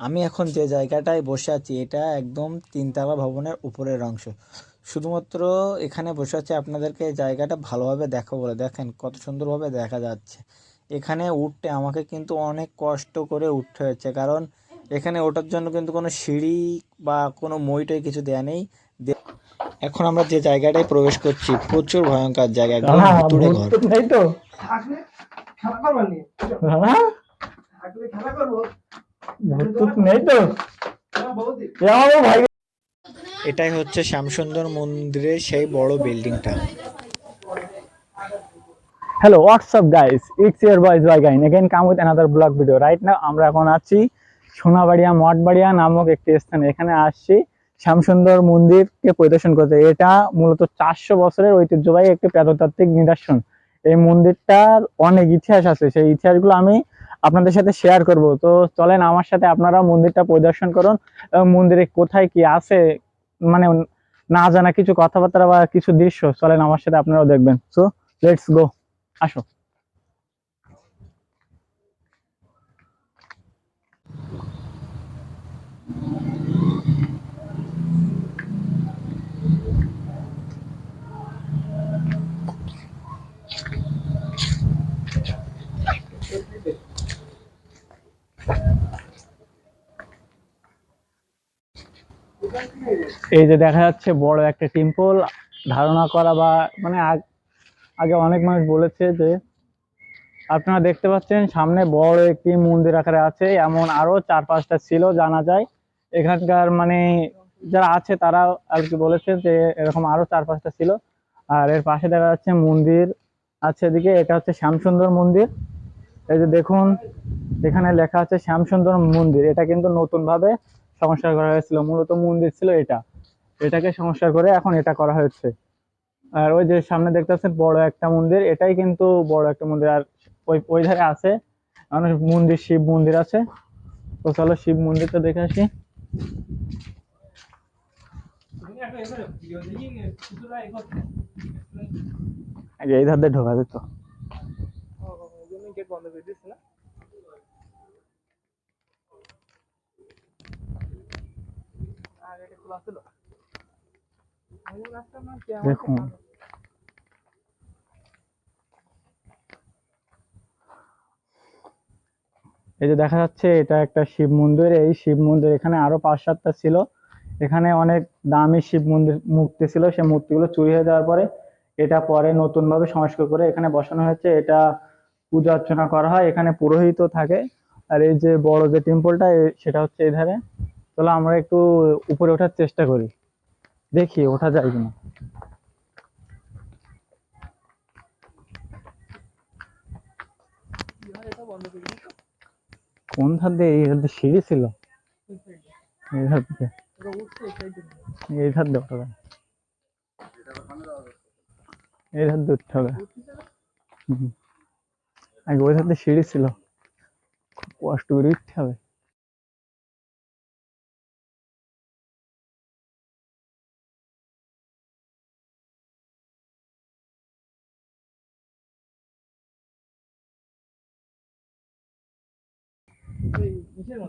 আমি এখন যে জায়গাটায় বসে আছি এটা একদম তিনতলা ভবনের উপরের অংশ। শুধুমাত্র এখানে বসে আছি আপনাদেরকে জায়গাটা ভালোভাবে দেখো বলে দেখেন কত সুন্দরভাবে দেখা যাচ্ছে। এখানে উঠতে আমাকে কিন্তু অনেক কষ্ট করে উঠতে হয়েছে কারণ এখানে ওঠার জন্য কিন্তু কোনো সিঁড়ি বা কোনো মই-টই কিছু দেয়া নেই। এখন আমরা যে জায়গাটায় প্রবেশ করছি প্রচুর ভয়ঙ্কর জায়গা একদম ভুতুড়ে ঘর। হ্যাঁ? থাকলে খেলা করব। নেই তো? ভাই। এটাই হচ্ছে শ্যামসুন্দর মন্দিরের সেই বড় বিল্ডিংটা। Hello WhatsApp guys it's year boys bye Gyne again come with another blog video right না আমরা এখন আছি সোনাবাড়িয়া মঠবাড়িয়া নামক একটি স্থানে। এখানে আসছি শ্যামসুন্দর মন্দিরকে পরিদর্শন করতে। এটা মূলত চারশো বছরের ঐতিহ্যবাহী একটি প্রত্নতাত্ত্বিক নিদর্শন। এই মন্দিরটার অনেক ইতিহাস আছে। সেই ইতিহাসগুলো আমি আপনাদের সাথে শেয়ার করব। তো চলেন আমার সাথে আপনারা মন্দিরটা পরিদর্শন করুন। এবং মন্দিরে কোথায় কি আছে মানে না জানা কিছু কথাবার্তা বা কিছু দৃশ্য, চলেন আমার সাথে আপনারাও দেখবেন। সো লেটস গো আসো। এই যে দেখা যাচ্ছে বড় একটা টেম্পল ধারণা করা বা মানে আগ- অনেক মানুষ বলেছে যে আপনারা দেখতে পাচ্ছেন সামনে বড় একটি মন্দির আকারে আছে। এমন আরও চার পাঁচটা ছিল জানা যায়। এখানকার মানে যারা আছে তারা আর কি বলেছে যে এরকম আরও চার পাঁচটা ছিল। আর এর পাশে দেখা যাচ্ছে মন্দির আছে এদিকে। এটা হচ্ছে শ্যামসুন্দর মন্দির। এই যে দেখুন, এখানে লেখা আছে শ্যামসুন্দর মন্দির। এটা কিন্তু নতুন ভাবে সংস্কার করা হয়েছিল, মূলত মন্দির ছিল এটা। এটাকে সংস্কার করে এখন এটা করা হয়েছে আর ওই যে সামনে দেখতে পাচ্ছেন বড় একটা মন্দির, এটাই কিন্তু বড় একটা মন্দির। আর ওই ওই ধারে আছে অনেক মন্দির, শিব মন্দির আছে। তো চলো শিব মন্দিরটা দেখে আসি। এই ধার দিয়ে ঢোকা যেত গেট বন্ধ করে দিস না আর এটা খোলা ছিল আমি রাস্তা না কেমন দেখুন। এই যে দেখা যাচ্ছে এটা একটা শিব মন্দির। এই শিব মন্দির এখানে আরও পাঁচ সাতটা ছিল। এখানে অনেক দামি শিব মন্দির মূর্তি ছিল। সেই মূর্তিগুলো চুরি হয়ে যাওয়ার পরে এটা পরে নতুন ভাবে সংস্কার করে এখানে বসানো হয়েছে। এটা পূজা অর্চনা করা হয়। এখানে পুরোহিত থাকে। আর এই যে বড় যে টেম্পলটা সেটা হচ্ছে এই ধারে চলো আমরা একটু উপরে ওঠার চেষ্টা করি। দেখি ওঠা যায় কিনা। কোন ধার দিয়ে এই ধার দিয়ে সিঁড়ি ছিল? এই ধার দিয়ে। এই ধার এই ধার দিয়ে উঠতে হবে। আগে ওই ধার দিয়ে সিঁড়ি ছিল। খুব কষ্ট করে উঠতে হবে।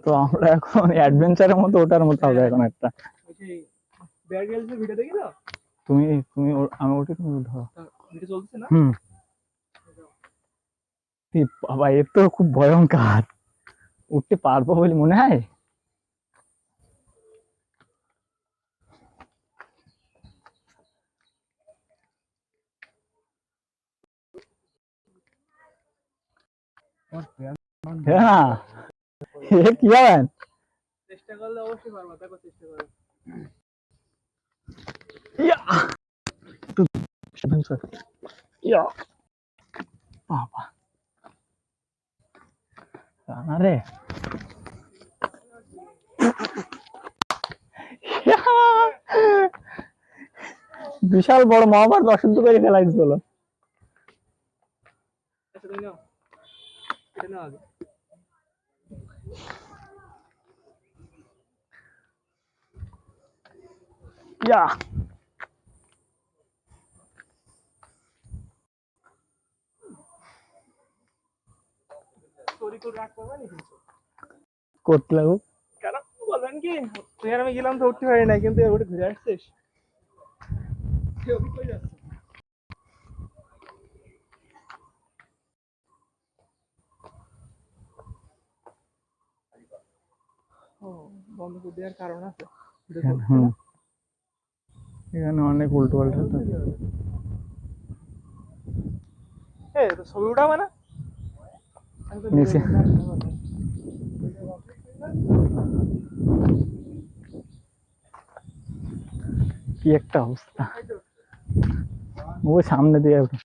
তো আমরা এখন অ্যাডভেঞ্চারের মতো ওটার মতো হবে এখন একটা ওই সেই বেয়ার গ্রিলসের ভিডিও দেখি তো তুমি তুমি ও- আমি ওটি তুমি ধরো ভিডিও চলছে না হুম এ বাবা এর তো খুব ভয়ঙ্কর উঠতে পারব বলে মনে হয় হ্যাঁ এ কি হবেন চেষ্টা করলে অবশ্যই পারব দেখো চেষ্টা করো। ইয়া! একটু ইয়া! বাবা। রানা রে। বিশাল বড় মহাভারত অশুদ্ধ করে ফেলাই দিল আচ্ছা তুমি নাও। এটা নাও আগে। ইয়া স্টোরি কোড রাখ করবা নি কিন্তু করতে লাগুক কি তুই আর আমি গেলাম তো উঠতে পারি না কিন্তু ঘুরে আসছিস কেউ কই যাচ্ছে ও বন্ধ করে দেওয়ার কারণ আছে এটা তো- হুম এখানে অনেক উল্টো পাল্টা এ তো ছবি উঠাবে না আমি তো নিচে। কি একটা অবস্থা ও সামনে দিয়ে ওঠে।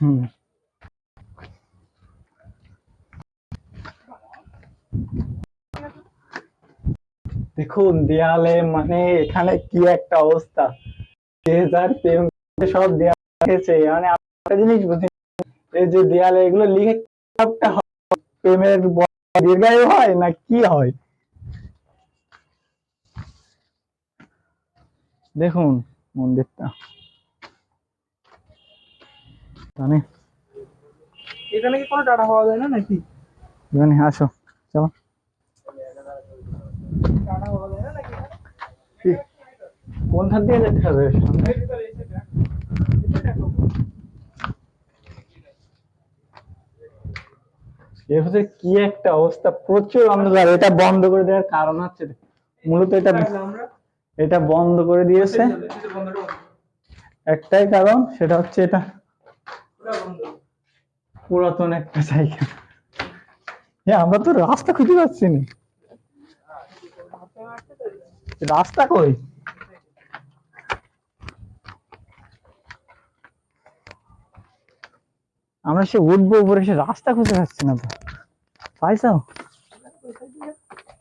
হুম দেখুন দেয়ালে মানে এখানে কি একটা অবস্থা। যে যার প্রেম সব দেয়াল মানে একটা জিনিস বুঝি এই যে দেয়ালে এগুলো লিখে সবটা প্রেমের দীর্ঘায়ু হয় না কি হয়? দেখুন মন্দিরটা। মানে এখানে কি কোনো টাটা পাওয়া যায় না নাকি? আসো চলো টাটা পাওয়া যায় না নাকি কি? কোন দিয়ে যেতে হবে? সামনে কি একটা অবস্থা? প্রচুর অন্ধকার। এটা বন্ধ করে দেওয়ার কারণ হচ্ছে মূলত এটা এটা বন্ধ করে দিয়েছে। একটাই কারণ, সেটা হচ্ছে এটা পুরাতন একটা এ, আমরা তো রাস্তা খুঁজে পাচ্ছি না। রাস্তা কই? আমরা সে উঠবো, উপরে সে রাস্তা খুঁজে পাচ্ছি না তো। পাইছাও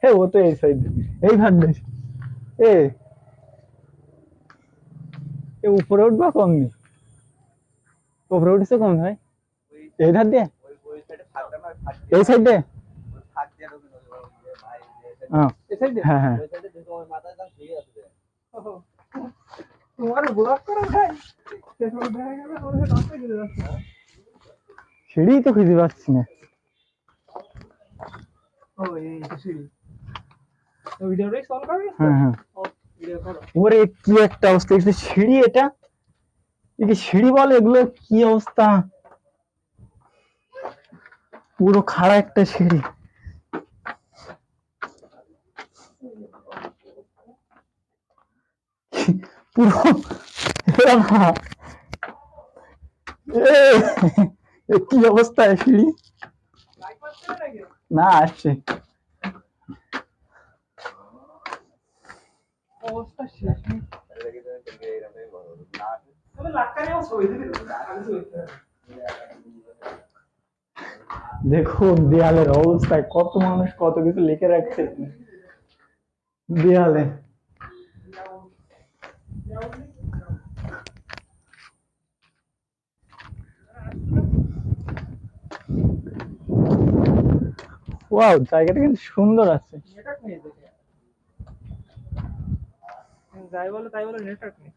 হে ও তো এই সাইড এই দেশ এ এ উপরে উঠবা কম নি উপরে উঠেছে কম ভাই? এই ধার দিয়ে? এই সাইড দিয়ে হ্যাঁ এই সাইডে হ্যাঁ হ্যাঁ তোমার ব্লক করা ভাই শেষ করে দেখা গেল তোমার সাথে রাস্তায় চলে যাচ্ছে। সিঁড়ি তো খুঁজে পাচ্ছি না। হ্যাঁ হ্যাঁ। ওরে কি একটা অবস্থা সিঁড়ি এটা? সিঁড়ি বলে এগুলো কি অবস্থা? পুরো খাড়া একটা সিঁড়ি। পুরো কি অবস্থা সিঁড়ি? না আসছে। দেখুন দেয়ালের অবস্থায় কত মানুষ কত কিছু লিখে রাখছে। দেয়ালে। ওয়াও জায়গাটা কিন্তু সুন্দর আছে। নেটওয়ার্ক নেই দেখে। যাই বলো তাই বলো নেটওয়ার্ক নেই।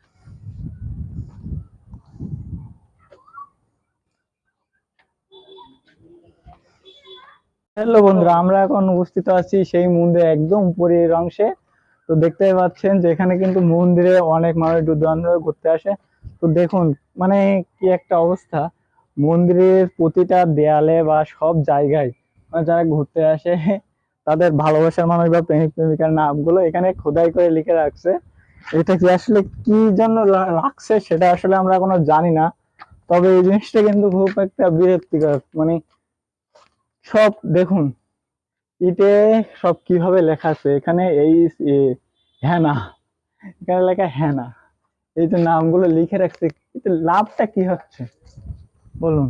হ্যালো বন্ধুরা আমরা এখন উপস্থিত আছি সেই মন্দিরের একদম উপরের অংশে। তো দেখতে পাচ্ছেন যে এখানে কিন্তু মন্দিরে অনেক মানুষ দূর দূরান্ত ঘুরতে আসে। তো দেখুন মানে কি একটা অবস্থা। মন্দিরের প্রতিটা দেয়ালে বা সব জায়গায় যারা ঘুরতে আসে তাদের ভালোবাসার মানুষ বা প্রেমিক প্রেমিকার নামগুলো এখানে খোদাই করে লিখে রাখছে। এটা কি আসলে কি জন্য লাগছে সেটা আসলে আমরা এখনও জানি না। তবে এই জিনিসটা কিন্তু খুব একটা বিরক্তিকর। মানে সব দেখুন ইটে সব কীভাবে লেখা আছে? এখানে এই এ, হ্যাঁ এখানে লেখা হ্যানা এই যে নামগুলো লিখে রাখছে এতে লাভটা কি হচ্ছে? বলুন।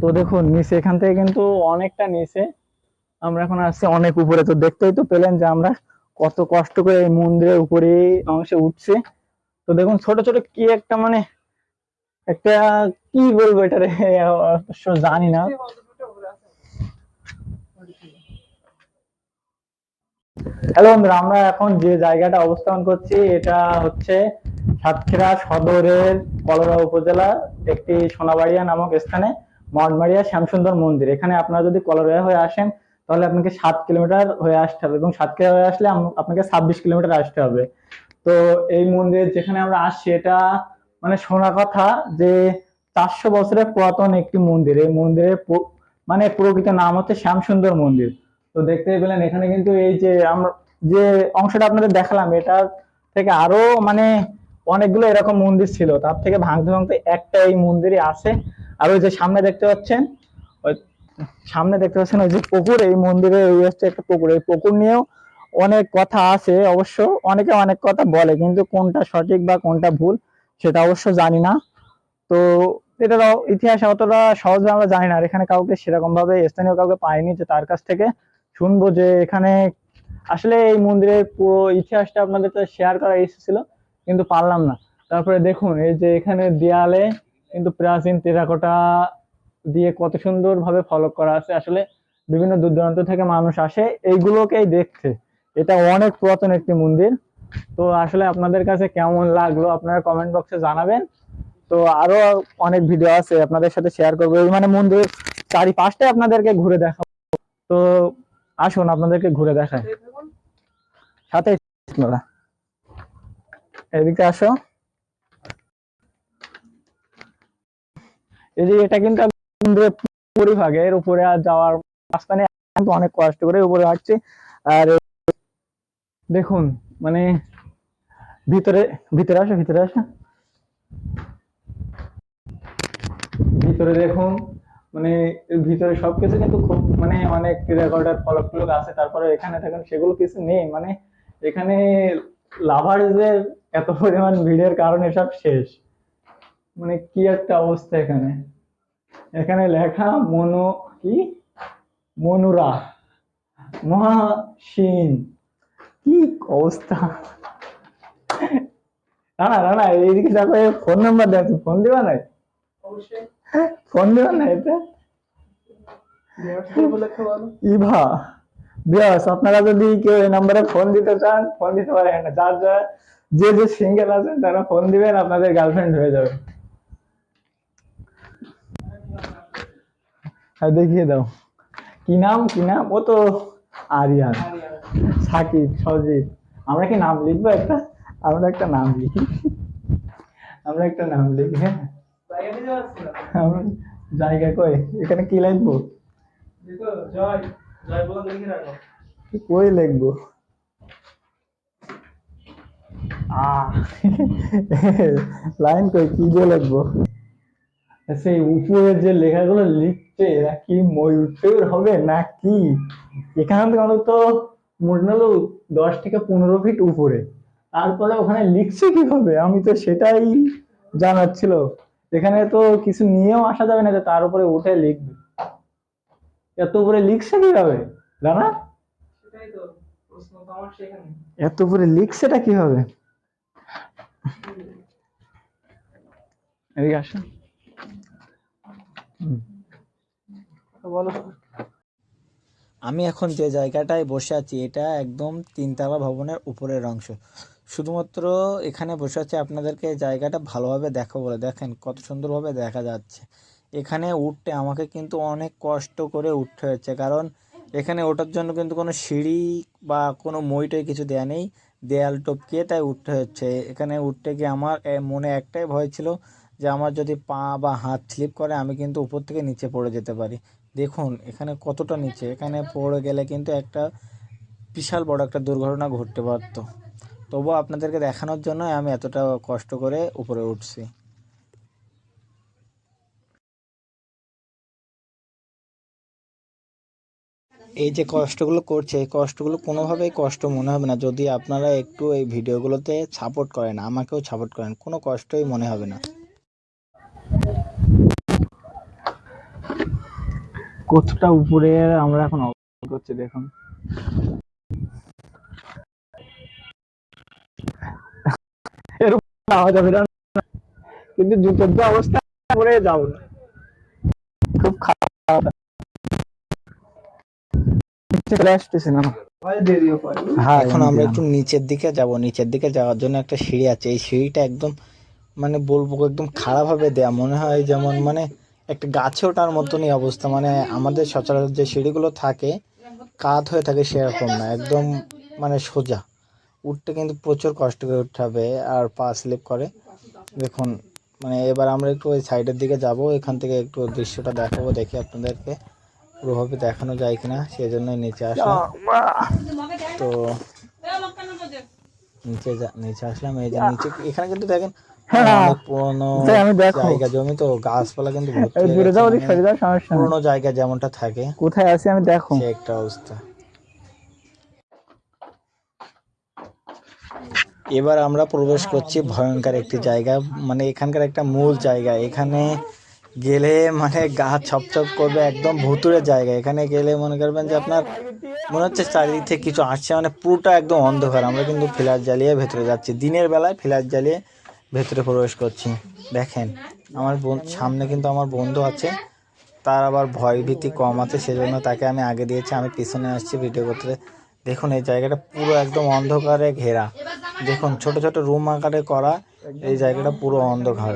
তো দেখুন, নিচে এখান থেকে কিন্তু অনেকটা নিচে। আমরা এখন আসছি অনেক উপরে। তো দেখতেই তো পেলেন যে আমরা কত কষ্ট করে এই মন্দিরের উপরে অংশে উঠছি। তো দেখুন, ছোট ছোট কি একটা মানে একটা কি বলব এটা রে জানি না। হ্যালো বন্ধুরা, আমরা এখন যে জায়গাটা অবস্থান করছি, এটা হচ্ছে সাতক্ষীরা সদরের কলরা উপজেলা একটি সোনাবাড়িয়া নামক স্থানে। মঠবাড়িয়া শ্যামসুন্দর মন্দির। এখানে আপনারা যদি কলরা হয়ে আসেন, তাহলে আপনাকে সাত কিলোমিটার হয়ে আসতে হবে এবং সাত কিলোমিটার হয়ে আসলে আপনাকে ছাব্বিশ কিলোমিটার আসতে হবে। তো এই মন্দির যেখানে আমরা আসছি, এটা মানে শোনা কথা যে চারশো বছরের পুরাতন একটি মন্দির। এই মন্দিরের মানে প্রকৃত নাম হচ্ছে শ্যামসুন্দর মন্দির। তো দেখতে পেলেন, এখানে কিন্তু এই যে আমরা যে অংশটা আপনাদের দেখালাম এটার থেকে আরও মানে অনেকগুলো এরকম মন্দির ছিল। তার থেকে ভাঙতে ভাঙতে একটা এই মন্দিরই আছে। আর ওই যে সামনে দেখতে পাচ্ছেন, ওই সামনে দেখতে পাচ্ছেন ওই যে পুকুর, এই মন্দিরে ওই হচ্ছে একটা পুকুর। এই পুকুর নিয়েও অনেক কথা আছে অবশ্য, অনেকে অনেক কথা বলে, কিন্তু কোনটা সঠিক বা কোনটা ভুল সেটা অবশ্য জানি না। তো এটার ইতিহাস অতটা সহজে আমরা জানি না, আর এখানে কাউকে সেরকম ভাবে স্থানীয় কাউকে পাইনি যে তার কাছ থেকে শুনব যে এখানে আসলে এই মন্দিরের পুরো ইতিহাসটা আপনাদের শেয়ার করা ইচ্ছে ছিল কিন্তু পারলাম না। তারপরে দেখুন, এই যে এখানে দেয়ালে কিন্তু প্রাচীন টেরাকোটা দিয়ে কত সুন্দর ভাবে ফলক করা আছে, আসলে বিভিন্ন দূর দূরান্ত থেকে মানুষ আসে, এইগুলোকেই দেখতে এটা অনেক পুরাতন একটি মন্দির। তো আসলে আপনাদের কাছে কেমন লাগল আপনারা কমেন্ট বক্সে জানাবেন। তো আরও অনেক ভিডিও আছে, আপনাদের সাথে শেয়ার করব। এই মানে মন্দির চারিপাশটাই আপনাদেরকে ঘুরে দেখাবো। তো আসুন, আপনাদেরকে ঘুরে দেখায় সাথে এদিকে আসো। এই যে এটা কিন্তু পরিভাগ এর উপরে আর যাওয়ার মাঝখানে কিন্তু অনেক কষ্ট করে উপরে আসছে আর দেখুন মানে ভিতরে ভিতরে আসো ভিতরে আসো। ভিতরে দেখুন মানে ভিতরে সবকিছু কিন্তু খুব মানে অনেক রেকর্ডার ফলক টলক আছে। তারপরে এখানে দেখেন, সেগুলো কিছু নেই। মানে এখানে লাভার্সদের এত পরিমাণ ভিড়ের কারণে সব শেষ। মানে কি একটা অবস্থা এখানে? এখানে লেখা মনো কি? মনুরা। মহাসীন কি অবস্থা? রানা রানা এইদিকে দেখো ফোন নাম্বার দেওয়া ফোন দিবা নাই? ফোন দিবা না এটা? ব্যবসা বলে। ইভা বিয়াস আপনারা যদি কেউ এই নাম্বারে ফোন দিতে চান ফোন দিতে পারেন। না যার যার যে যে সিঙ্গেল আছেন তারা ফোন দিবেন আপনাদের গার্লফ্রেন্ড হয়ে যাবে। হ্যাঁ দেখিয়ে দাও। কি নাম কি নাম? ও তো আরিয়ান। সাকিব সজিব। আমরা কি নাম লিখব একটা? আমরা একটা নাম লিখি। আমরা একটা নাম লিখি হ্যাঁ। জায়গা দিতে আমরা জায়গা কই? এখানে কি লিখব? কই লিখব? লাইন কই? কি দিয়ে লিখব? সেই উপরে যে লেখাগুলো লিখছে এরা কি ময়ূর হবে না কি এখান থেকে অন্তত মোটামুটি হলো দশ থেকে পনেরো ফিট উপরে। তারপরে ওখানে লিখছে কীভাবে? আমি তো সেটাই জানার ছিল। এখানে তো কিছু নিয়েও আসা যাবে না যে তার উপরে উঠে লিখবে। এত উপরে লিখছে কীভাবে? জানা সেটাই তো প্রশ্ন তো আমার সেখানে এত উপরে লিখছেটা কীভাবে? এদিকে আসো বলো। আমি এখন যে জায়গাটায় বসে আছি, এটা একদম তিনতলা ভবনের উপরের অংশ। শুধুমাত্র এখানে বসে আছি, আপনাদেরকে জায়গাটা ভালোভাবে দেখো বলে। দেখেন কত সুন্দরভাবে দেখা যাচ্ছে। এখানে উঠতে আমাকে কিন্তু অনেক কষ্ট করে উঠতে হয়েছে কারণ এখানে ওঠার জন্য কিন্তু কোনো সিঁড়ি বা কোনো মইটই কিছু দেয়া নেই। দেয়াল টপকিয়ে তাই উঠতে হচ্ছে। এখানে উঠতে গিয়ে আমার মনে একটাই ভয় ছিল যে আমার যদি পা বা হাত স্লিপ করে, আমি কিন্তু উপর থেকে নিচে পড়ে যেতে পারি। দেখুন, এখানে কতটা নিচে? এখানে পড়ে গেলে কিন্তু একটা বিশাল বড় একটা দুর্ঘটনা ঘটতে পারতো। তবুও আপনাদেরকে দেখানোর জন্য আমি এতটা কষ্ট করে উপরে উঠছি। এই যে কষ্টগুলো করছে, এই কষ্টগুলো কোনোভাবেই কষ্ট মনে হবে না। যদি আপনারা একটু এই ভিডিওগুলোতে সাপোর্ট করেন, আমাকেও সাপোর্ট করেন, কোনো কষ্টই মনে হবে না। কতটা উপরে আমরা এখন অবস্থান করছি দেখুন। এর যাওয়া যাবে না। কিন্তু জুতোর যে অবস্থা পরে যাব না। খুব খারাপ। চলে আসতেছে না। হয় এখন আমরা একটু নিচের দিকে যাব। নিচের দিকে যাওয়ার জন্য একটা সিঁড়ি আছে। এই সিঁড়িটা একদম মানে বলব একদম খারাপ খারাপভাবে দেয়া। মনে হয় যেমন মানে একটা গাছে ওঠার মতনই অবস্থা। মানে আমাদের সচরাচর যে সিঁড়িগুলো থাকে কাত হয়ে থাকে সেরকম না একদম মানে সোজা। উঠতে কিন্তু প্রচুর কষ্ট করে উঠতে হবে আর পা স্লিপ করে। দেখুন মানে এবার আমরা একটু ওই সাইডের দিকে যাব এখান থেকে একটু দৃশ্যটা দেখাবো দেখি আপনাদেরকে। পুরোভাবে দেখানো যায় কিনা সেই জন্যই নিচে আসলাম। তো নিচে নিচে আসলাম এই যে নিচে এখানে কিন্তু দেখেন হ্যাঁ। জমি তো গাছপালা কিন্তু হয়ে যাও ওদিক মানে সরে যাও সমস্যা নেই। জায়গা যেমনটা থাকে কোথায় আছি আমি দেখো। একটা অবস্থা। এবার আমরা প্রবেশ করছি ভয়ঙ্কর একটি জায়গা মানে এখানকার একটা মূল জায়গা। এখানে গেলে মানে গা ছপছপ করবে একদম ভুতুরে জায়গা। এখানে গেলে মনে করবেন যে আপনার মনে হচ্ছে চারিদিক থেকে কিছু আসছে মানে পুরোটা একদম অন্ধকার। আমরা কিন্তু ফ্ল্যাশ জ্বালিয়ে ভেতরে যাচ্ছি। দিনের বেলায় ফ্ল্যাশ জ্বালিয়ে ভেতরে প্রবেশ করছি। দেখেন, আমার সামনে কিন্তু আমার বন্ধু আছে। তার আবার ভয় ভীতি কম আছে, সেজন্য তাকে আমি আগে দিয়েছি। আমি পিছনে আসছি ভিডিও করতে। দেখুন, এই জায়গাটা পুরো একদম অন্ধকারে ঘেরা। দেখুন, ছোট ছোট রুম আকারে করা, এই জায়গাটা পুরো অন্ধকার।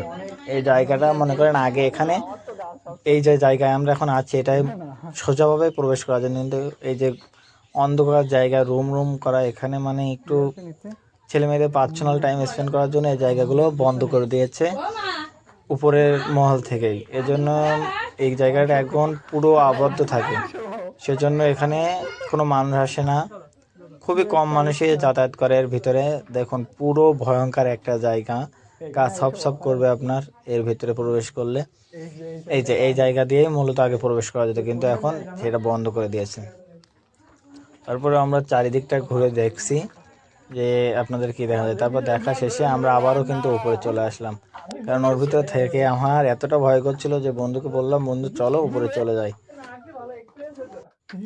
এই জায়গাটা, মনে করেন, আগে এখানে, এই যে জায়গায় আমরা এখন আছি, এটাই সোজাভাবে প্রবেশ করা যায়। কিন্তু এই যে অন্ধকার জায়গা, রুম রুম করা, এখানে মানে একটু ছেলে মেয়েদের পার্সোনাল টাইম স্পেন্ড করার জন্য এই জায়গাগুলো বন্ধ করে দিয়েছে উপরের মহল থেকেই। এজন্য এই জায়গাটা এখন পুরো আবদ্ধ থাকে। সেজন্য এখানে কোনো মানুষ আসে না। খুবই কম মানুষই যাতায়াত করে এর ভিতরে। দেখুন, পুরো ভয়ঙ্কর একটা জায়গা। গা সব সব করবে আপনার, এর ভিতরে প্রবেশ করলে। এই যে, এই জায়গা দিয়েই মূলত আগে প্রবেশ করা যেত, কিন্তু এখন সেটা বন্ধ করে দিয়েছে। তারপরে আমরা চারিদিকটা ঘুরে দেখছি। যে আপনাদের কি দেখা যায়? তারপর দেখা শেষে আমরা আবারও কিন্তু উপরে চলে আসলাম। কারণ ওর ভিতরে থেকে আমার এতটা ভয় করছিল যে বন্ধুকে বললাম, বন্ধু, চলো উপরে চলে যাই।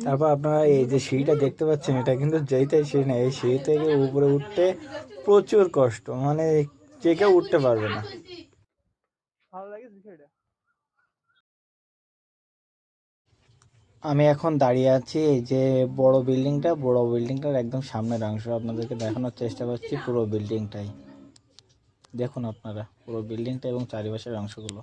তারপর আপনারা এই যে সিঁড়িটা দেখতে পাচ্ছেন, এটা কিন্তু যেইটাই সিঁড়ি না, এই সিঁড়ি থেকে উপরে উঠতে প্রচুর কষ্ট। মানে যে কেউ উঠতে পারবে না। আমি এখন দাঁড়িয়ে আছি এই যে বড় বিল্ডিংটা, বড় বিল্ডিংটার একদম সামনের অংশ। আপনাদেরকে দেখানোর চেষ্টা করছি পুরো বিল্ডিংটাই। দেখুন আপনারা, পুরো বিল্ডিংটা এবং চারিপাশের অংশগুলো।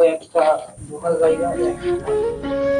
ওই একটা লোকাল জায়গা করছি আস তো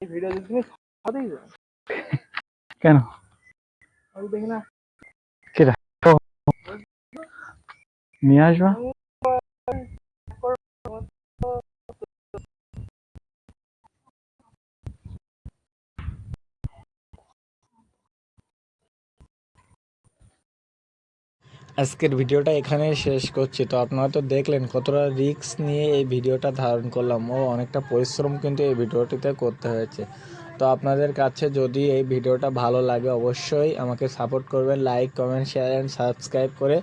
এই ভিডিও কেন আমি দেখি না নিয়ে আসবা আজকের ভিডিওটা এখানে শেষ করছি। তো আপনারা তো দেখলেন কতটা রিস্ক নিয়ে এই ভিডিওটা ধারণ করলাম ও অনেকটা পরিশ্রম কিন্তু এই ভিডিওটিতে করতে হয়েছে। তো আপনাদের কাছে যদি এই ভিডিওটা ভালো লাগে অবশ্যই আমাকে সাপোর্ট করবেন, like, comment, share, and subscribe করে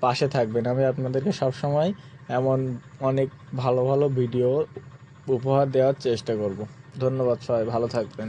পাশে থাকবেন। আমি আপনাদেরকে সবসময় এমন অনেক ভালো ভালো ভিডিও উপহার দেওয়ার চেষ্টা করব। ধন্যবাদ সবাই, ভালো থাকবেন।